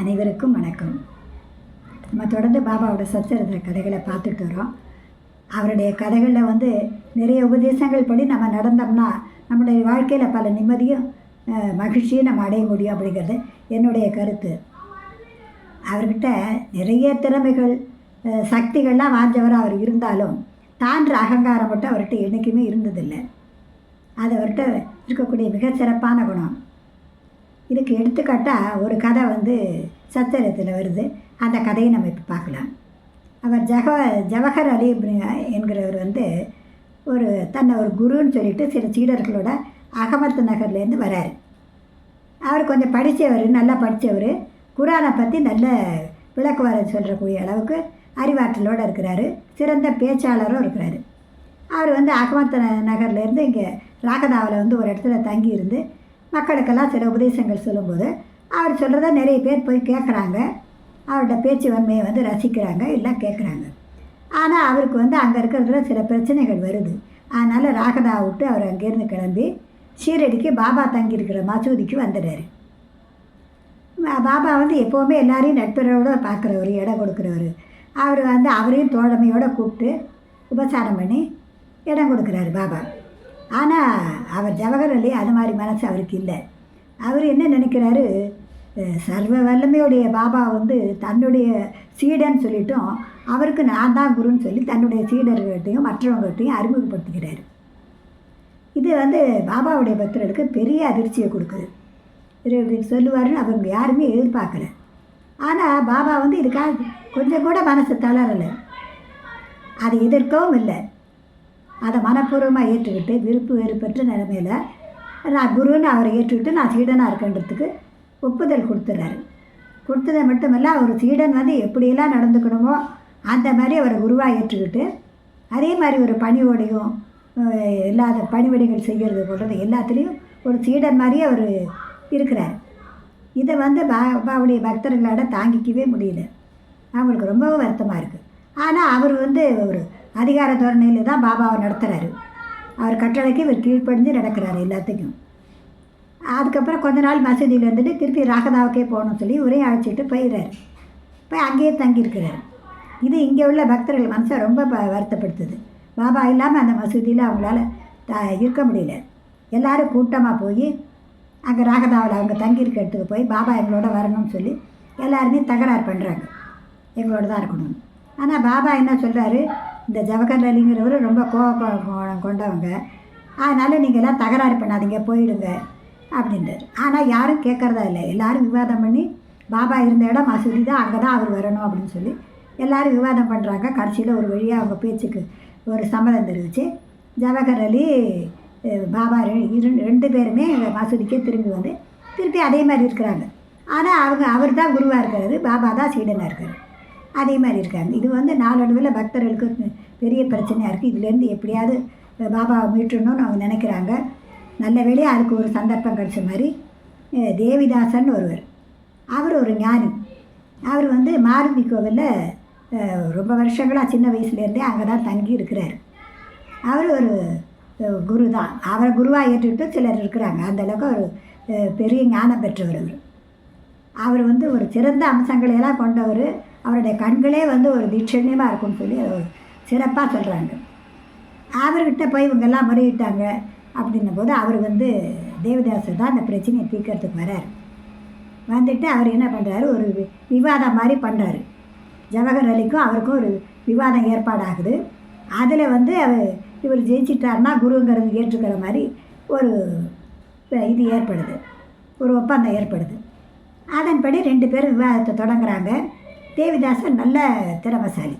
அனைவருக்கும் வணக்கம். நம்ம தொடர்ந்து பாபாவோட சச்சரித்திர கதைகளை பார்த்துட்டு வரோம். அவருடைய கதைகளில் வந்து நிறைய உபதேசங்கள் படி நம்ம நடந்தோம்னா நம்முடைய வாழ்க்கையில் பல நிம்மதியும் மகிழ்ச்சியும் நம்ம அடைய முடியும் அப்படிங்கிறது என்னுடைய கருத்து. அவர்கிட்ட நிறைய திறமைகள் சக்திகள்லாம் வாஞ்சவர் அவர் இருந்தாலும் தான்ற அகங்காரம் மட்டும் அவர்கிட்ட என்றைக்குமே இருந்ததில்லை. அது அவர்கிட்ட இருக்கக்கூடிய மிக சிறப்பான குணம். இதுக்கு எடுத்துக்காட்டாக ஒரு கதை வந்து சத்திரத்தில் வருது. அந்த கதையை நம்ம இப்போ பார்க்கலாம். அவர் ஜக ஜவஹர் அலி என்கிறவர் வந்து ஒரு தன்னை ஒரு குருன்னு சொல்லிட்டு சில சீடர்களோட அகமத்து நகர்லேருந்து வராரு. அவர் கொஞ்சம் படித்தவர் நல்லா படித்தவர் குரானை பற்றி நல்ல விளக்குவார சொல்லக்கூடிய அளவுக்கு அறிவாற்றலோடு இருக்கிறாரு. சிறந்த பேச்சாளரும் இருக்கிறாரு. அவர் வந்து அகமத்து நகர்லேருந்து இங்கே ராகதாவில் வந்து ஒரு இடத்துல தங்கி இருந்து மக்களுக்கெல்லாம் சில உபதேசங்கள் சொல்லும்போது அவர் சொல்கிறத நிறைய பேர் போய் கேட்குறாங்க அவரோட பேச்சு வன்மையை வந்து ரசிக்கிறாங்க எல்லாம் கேட்குறாங்க ஆனால் அவருக்கு வந்து அங்கே இருக்கிறதுல சில பிரச்சனைகள் வருது. அதனால் ராகதா விட்டு அவர் அங்கேருந்து கிளம்பி ஷீரடிக்கு பாபா தங்கியிருக்கிற மசூதிக்கு வந்துடுறாரு. பாபா வந்து எப்போவுமே எல்லாரையும் நட்புறவோட பார்க்குறவர் இடம் கொடுக்குறவர். அவர் வந்து அவரையும் தோழமையோடு கூப்பிட்டு உபசாரம் பண்ணி இடம் கொடுக்குறாரு பாபா. ஆனால் அவர் ஜவஹர் அலி அது மாதிரி மனசு அவருக்கு இல்லை. அவர் என்ன நினைக்கிறாரு? சர்வ வல்லமையுடைய பாபா வந்து தன்னுடைய சீடன்னு சொல்லிட்டும் அவருக்கு நான் தான் குருன்னு சொல்லி தன்னுடைய சீடர்கள்ட்டையும் மற்றவங்கள்ட்டையும் அறிமுகப்படுத்துகிறார். இது வந்து பாபாவுடைய பக்தர்களுக்கு பெரிய அதிர்ச்சியை கொடுக்குது. இது இப்படி சொல்லுவாருன்னு அவங்க யாருமே எதிர்பார்க்கல. ஆனால் பாபா வந்து இதுக்காக கொஞ்சம் கூட மனசு தளரலை. அதை எதிர்க்கவும் இல்லை. அதை மனப்பூர்வமாக ஏற்றுக்கிட்டு விருப்பு வெறுப்பற்ற நிலைமையில் நான் குருன்னு அவரை ஏற்றுக்கிட்டு நான் சீடனாக இருக்கேன்றதுக்கு ஒப்புதல் கொடுத்துட்றாரு கொடுத்ததை மட்டுமல்ல அவர் சீடன் வந்து எப்படியெல்லாம் நடந்துக்கணுமோ அந்த மாதிரி அவரை குருவாக ஏற்றுக்கிட்டு அதே மாதிரி ஒரு பணிவோடையும் இல்லாத பணிவிடைகள் செய்கிறது போன்றது எல்லாத்துலேயும் ஒரு சீடன் மாதிரியே அவர் இருக்கிறார். இதை வந்து பாபாவுடைய பக்தர்களோட தாங்கிக்கவே முடியல. அவங்களுக்கு ரொம்பவும் வருத்தமாக இருக்குது ஆனால் அவர் வந்து ஒரு அதிகார தோரணையில் தான் பாபாவை நடத்துகிறாரு அவர் கட்டளைக்கு இவர் கீழ்ப்படிஞ்சு நடக்கிறாரு எல்லாத்துக்கும். அதுக்கப்புறம் கொஞ்ச நாள் மசூதியில் இருந்துட்டு திருப்பி ராகதாவுக்கே போகணும்னு சொல்லி உரையும் அழைச்சிட்டு போயிடுறாரு போய் அங்கேயே தங்கியிருக்கிறார். இது இங்கே உள்ள பக்தர்கள் மனசை ரொம்ப ப- வருத்தப்படுத்துது. பாபா இல்லாமல் அந்த மசூதியில் அவங்களால த இருக்க முடியல. எல்லோரும் கூட்டமாக போய் அங்கே ராகதாவில் அவங்க தங்கியிருக்க இடத்துக்கு போய் பாபா எங்களோட வரணும்னு சொல்லி எல்லாருமே தகராறு பண்ணுறாங்க எங்களோட தான் இருக்கணும். ஆனால் பாபா என்ன சொல்கிறாரு இந்த ஜவஹர் ரொம்ப கோபம் கொண்டவங்க. அதனால் நீங்கள்லாம் தகராறு பண்ணாதீங்க போயிடுங்க அப்படின்றார். ஆனால் யாரும் கேட்குறதா இல்லை. எல்லோரும் விவாதம் பண்ணி பாபா இருந்த இடம் மசூதி தான் அங்கே தான் அவர் வரணும் அப்படின்னு சொல்லி எல்லோரும் விவாதம் பண்ணுறாங்க கடைசியில் ஒரு வழியாக அவங்க பேச்சுக்கு ஒரு சம்மதம் தெரிவித்து ஜவஹர் அலி பாபா இரு- ரெண்டு பேருமே மசூதிக்கே திரும்பி வந்து திருப்பி அதே மாதிரி இருக்கிறாங்க. ஆனால் அவங்க அவர் தான் குருவாக இருக்கிறாரு பாபா தான் சீடனாக இருக்கார். அதே மாதிரி இருக்காங்க. இது வந்து நாளடைவில் பக்தர்களுக்கு பெரிய பிரச்சனையாக இருக்குது இதுலேருந்து எப்படியாவது பாபாவை மீட்டணும்னு அவங்க நினைக்கிறாங்க. நல்ல வேளையாக அதுக்கு ஒரு சந்தர்ப்பம் கிடைச்ச மாதிரி தேவிதாசன் ஒருவர். அவர் ஒரு ஞானி. அவர் வந்து மாருதி கோவிலில் ரொம்ப வருஷங்களாக சின்ன வயசுலேருந்தே அங்கே தான் தங்கி இருக்கிறார். அவர் ஒரு குரு தான் அவரை குருவாக ஏற்றுக்கிட்டு சிலர் இருக்கிறாங்க. அந்த அளவுக்கு ஒரு பெரிய ஞானம் பெற்றவர் அவர். அவர் வந்து ஒரு சிறந்த அம்சங்களை எல்லாம் கொண்டவர். அவருடைய கண்களே வந்து ஒரு தீட்சண்யமாக இருக்கும்னு சொல்லி அதை ஒரு சிறப்பாக சொல்கிறாங்க அவர்கிட்ட போய் இவங்கெல்லாம் முறையிட்டாங்க அப்படின்னும் போது அவர் வந்து தேவதாசர் தான் அந்த பிரச்சனையை தீர்க்கறதுக்கு வரார். வந்துட்டு அவர் என்ன பண்ணுறாரு ஒரு விவாதம் மாதிரி பண்ணுறாரு ஜவஹர் அலிக்கும் அவருக்கும் ஒரு விவாதம் ஏற்பாடாகுது. அதில் வந்து அவர் இவர் ஜெயிச்சிட்டாருன்னா குருங்கிறது ஏற்றுக்கிற மாதிரி ஒரு இது ஏற்படுது. ஒரு ஒப்பந்தம் ஏற்படுது. அதன்படி ரெண்டு பேரும் விவாதத்தை தொடங்குறாங்க. தேவிதாசன் நல்ல திறமசாலி.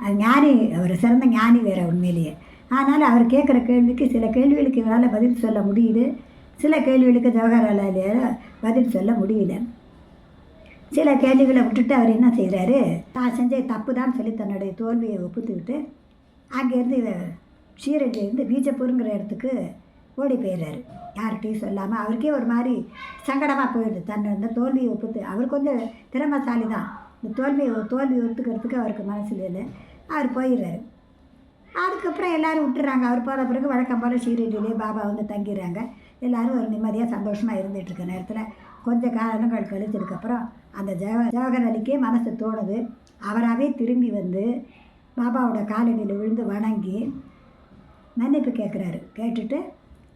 அது ஞானி அவர் சிறந்த ஞானி வேற உண்மையிலேயே. ஆனால் அவர் கேட்குற கேள்விக்கு சில கேள்விகளுக்கு இவரால் பதில் சொல்ல முடியுது. சில கேள்விகளுக்கு ஜவஹர்லால் பதில் சொல்ல முடியல. சில கேள்விகளை விட்டுட்டு அவர் என்ன செய்கிறாரு தான் செஞ்ச தப்பு தான் சொல்லி தன்னுடைய தோல்வியை ஒப்புத்துக்கிட்டு அங்கேருந்து ஷீரடியிலேருந்து பீஜப்பூருங்கிற இடத்துக்கு ஓடி போயிடுறாரு யார்கிட்டையும் சொல்லாமல் அவருக்கே ஒரு மாதிரி சங்கடமாக போயிடுது. தன்னை இந்த தோல்வியை ஒப்புத்து. அவர் கொஞ்சம் திறமைசாலி தான் இந்த தோல்வியை தோல்வி ஒத்துக்கிறதுக்கு அவருக்கு மனசில் இல்லை அவர் போயிடுறாரு. அதுக்கப்புறம் எல்லாரும் விட்டுறாங்க. அவர் போகிற பிறகு வழக்கம் போல் ஷீரடியிலே பாபா வந்து தங்கிடுறாங்க. எல்லோரும் ஒரு நிம்மதியாக சந்தோஷமாக இருந்துகிட்ருக்க நேரத்தில் கொஞ்சம் காலங்கள் கழிச்சதுக்கப்புறம் அந்த ஜவ ஜவஹர் அலிக்கே மனசு தோணுது. அவராகவே திரும்பி வந்து பாபாவோட காலடியில் விழுந்து வணங்கி மன்னிப்பு கேட்குறாரு கேட்டுட்டு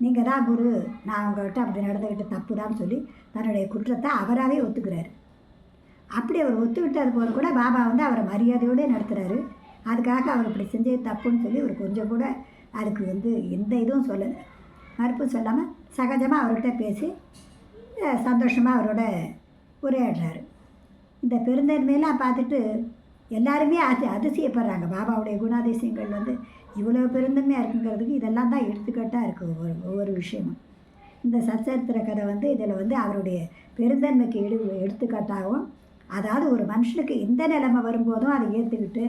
நீங்கள் தான் குரு. நான் உங்கள்கிட்ட அப்படி நடந்துக்கிட்டு தப்பு தான் சொல்லி தன்னுடைய குற்றத்தை அவராகவே ஒத்துக்கிறாரு. அப்படி அவர் ஒத்துக்கிட்டது போது கூட பாபா வந்து அவரை மரியாதையோடு நடத்துகிறாரு அதுக்காக அவர் இப்படி செஞ்சது தப்புன்னு சொல்லி அவர் கொஞ்சம் கூட அதுக்கு வந்து எந்த இதுவும் சொல்லலை. மறுப்பு சொல்லாமல் சகஜமாக அவர்கிட்ட பேசி சந்தோஷமாக அவரோட உரையாடுறாரு. இந்த பெருந்தன்மையெல்லாம் பார்த்துட்டு எல்லாருமே அதி அதிசயப்படுறாங்க. பாபாவுடைய குணாதிசயங்கள் வந்து இவ்வளோ பெருந்தன்மையாக இருக்குங்கிறதுக்கு இதெல்லாம் தான் எடுத்துக்காட்டாக இருக்குது ஒவ்வொரு ஒவ்வொரு விஷயமும். இந்த சச்சரித்திர கதை வந்து இதில் வந்து அவருடைய பெருந்தன்மைக்கு எடு எடுத்துக்காட்டாகவும் அதாவது ஒரு மனுஷனுக்கு எந்த நிலைமை வரும்போதும் அதை ஏற்றுக்கிட்டு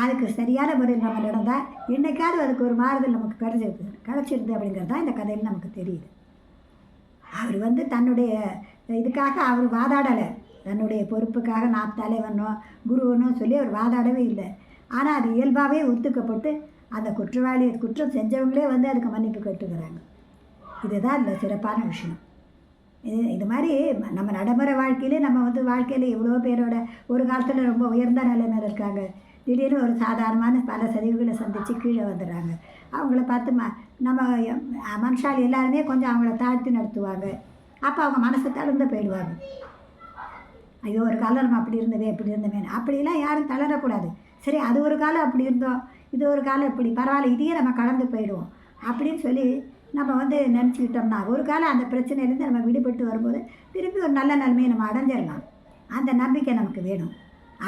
அதுக்கு சரியான முறையில் நம்ம நடந்தால் என்னைக்காவது அதுக்கு ஒரு மாறுதல் நமக்கு கிடச்சிருக்கு. கிடச்சிருது அப்படிங்கிறது தான் இந்த கதையில் நமக்கு தெரியுது. அவர் வந்து தன்னுடைய இதுக்காக அவர் வாதாடலை. தன்னுடைய பொறுப்புக்காக நான் தலைவனும் குருவனும் சொல்லி அவர் வாதாடவே இல்லை. ஆனால் அது இயல்பாகவே ஒத்துக்கப்பட்டு அந்த குற்றவாளி குற்றம் செஞ்சவங்களே வந்து அதுக்கு மன்னிப்பு கேட்டுக்கிறாங்க. இதுதான் இந்த சிறப்பான விஷயம். இது இது மாதிரி நம்ம நடைமுறை வாழ்க்கையிலே நம்ம வந்து வாழ்க்கையில் எவ்வளோ பேரோட ஒரு காலத்தில் ரொம்ப உயர்ந்த நிலைமையில் இருக்காங்க. திடீர்னு ஒரு சாதாரணமான பல சரிவுகளை சந்தித்து கீழே வந்துடுறாங்க. அவங்கள பார்த்து ம நம்ம மனுஷால் எல்லாருமே கொஞ்சம் அவங்கள தாழ்த்தி நடத்துவாங்க. அப்போ அவங்க மனசு தளர்ந்து போயிடுவாங்க. ஐயோ ஒரு காலம் நம்ம அப்படி இருந்தவே இப்படி இருந்தவே அப்படிலாம் யாரும் தளரக்கூடாது. சரி அது ஒரு காலம் அப்படி இருந்தோம். இது ஒரு காலம் இப்படி பரவாயில்ல இதையே நம்ம கடந்து போயிடுவோம். அப்படின்னு சொல்லி நம்ம வந்து நினச்சிக்கிட்டோம்னா ஒரு காலம் அந்த பிரச்சனையிலேருந்து நம்ம விடுபட்டு வரும்போது திருப்பி ஒரு நல்ல நிலைமையை நம்ம அடைஞ்சிடலாம். அந்த நம்பிக்கை நமக்கு வேணும்.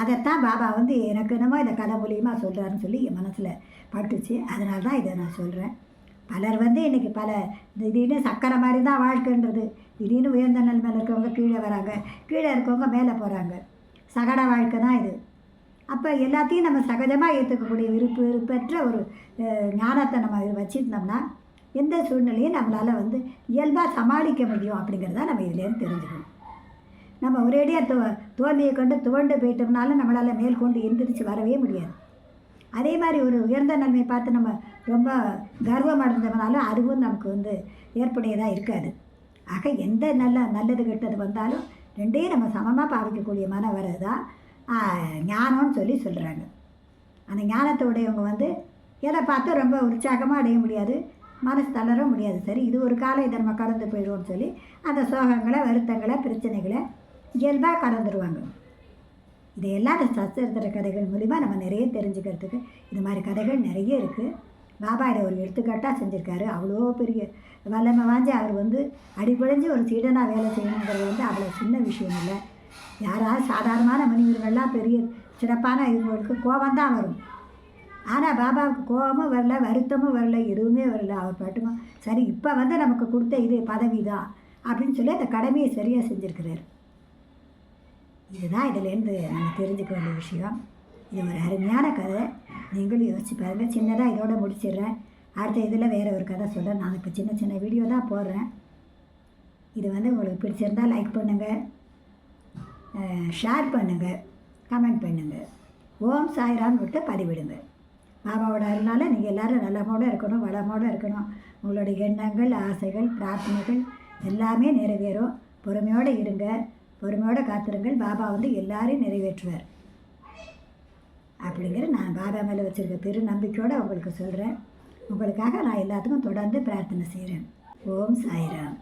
அதைத்தான் பாபா வந்து எனக்கு என்னமோ இந்த கதை மூலியமாக சொல்கிறாருன்னு சொல்லி என் மனசில் பட்டுச்சு. அதனால தான் இதை நான் சொல்கிறேன் பலர் வந்து இன்றைக்கி பல திடீர்னு சக்கரை மாதிரி தான் வாழ்க்கைன்றது. திடீர்னு உயர்ந்த நிலைமையில் இருக்கவங்க கீழே வராங்க. கீழே இருக்கவங்க மேலே போகிறாங்க சகட வாழ்க்கை தான் இது. அப்போ எல்லாத்தையும் நம்ம சகஜமாக ஏற்றுக்கக்கூடிய விருப்பு விருப்பற்ற ஒரு ஞானத்தை நம்ம வச்சுருந்தோம்னா எந்த சூழ்நிலையும் நம்மளால் வந்து இயல்பாக சமாளிக்க முடியும் அப்படிங்கிறத நம்ம இதுலேருந்து தெரிஞ்சுக்கணும். நம்ம ஒரேடியாக தோ தோல்வியை கொண்டு துவண்டு போயிட்டோம்னாலும் நம்மளால் மேல் கொண்டு எந்திரிச்சு வரவே முடியாது. அதே மாதிரி ஒரு உயர்ந்த நன்மை பார்த்து நம்ம ரொம்ப கர்வம் அடைந்தோம்னாலும் அதுவும் நமக்கு வந்து ஏற்புடையதாக இருக்காது. ஆக எந்த நல்ல நல்லது கெட்டது வந்தாலும் ரெண்டையும் நம்ம சமமாக பாவிக்கக்கூடிய மனம் தான் ஞானம்னு சொல்லி சொல்கிறாங்க அந்த ஞானத்தை உடையவங்க வந்து எதை பார்த்து ரொம்ப உற்சாகமாக அடைய முடியாது. மனசு தளர முடியாது. சரி இது ஒரு காலம் இதை நம்ம கடந்து போயிடுவோம்னு சொல்லி அந்த சோகங்களை வருத்தங்களை பிரச்சனைகளை இயல்பாக கடந்துருவாங்க. இதையெல்லாம் அந்த சச்சரித்திர கதைகள் மூலிமா நம்ம நிறைய தெரிஞ்சுக்கிறதுக்கு இது மாதிரி கதைகள் நிறைய இருக்குது பாபா இதை ஒரு எடுத்துக்காட்டாக செஞ்சுருக்காரு. அவ்வளோ பெரிய வல்லமை வாஞ்சி அவர் வந்து அடிப்படைஞ்சு ஒரு சீடனாக வேலை செய்யணுங்கிறது வந்து அவ்வளோ சின்ன விஷயம் இல்லை. யாராவது சாதாரணமான மனிதர்கள்லாம் பெரிய சிறப்பான இவங்களுக்கு கோபம் தான் வரும். ஆனால் பாபாவுக்கு கோபமும் வரல வருத்தமும் வரல எதுவுமே வரல. அவர் பாட்டுமா சரி இப்போ வந்து நமக்கு கொடுத்த இது பதவி தான் அப்படின்னு சொல்லி அந்த கடமையை சரியாக செஞ்சுருக்கிறார். இதுதான் இதிலேருந்து நம்ம தெரிஞ்சுக்க வேண்டிய விஷயம். இது ஒரு அருமையான கதை. நீங்களும் யோசிச்சு பாருங்கள் சின்னதாக இதோட முடிச்சிடுறேன். அடுத்த இதில் வேறு ஒரு கதை சொல்கிறேன் நான் இப்போ சின்ன சின்ன வீடியோ தான் போடுறேன். இது வந்து உங்களுக்கு பிடிச்சிருந்தால் லைக் பண்ணுங்கள் ஷேர் பண்ணுங்கள் கமெண்ட் பண்ணுங்கள் ஓம் சாய்ராம் விட்டு பதிவிடுங்க. பாபாவோட அருளால் நீங்கள் எல்லோரும் நலமோடு இருக்கணும் வளமோடு இருக்கணும். உங்களுடைய எண்ணங்கள் ஆசைகள் பிரார்த்தனைகள் எல்லாமே நிறைவேறும். பொறுமையோடு இருங்க பொறுமையோடு காத்திருங்கள். பாபா வந்து எல்லாரையும் நிறைவேற்றுவார். அப்படிங்கிற நான் பாபா மேலே வச்சுருக்க பெரு நம்பிக்கையோடு உங்களுக்கு சொல்கிறேன் உங்களுக்காக நான் எல்லாத்துக்கும் தொடர்ந்து பிரார்த்தனை செய்கிறேன் ஓம் சாய்ராம்.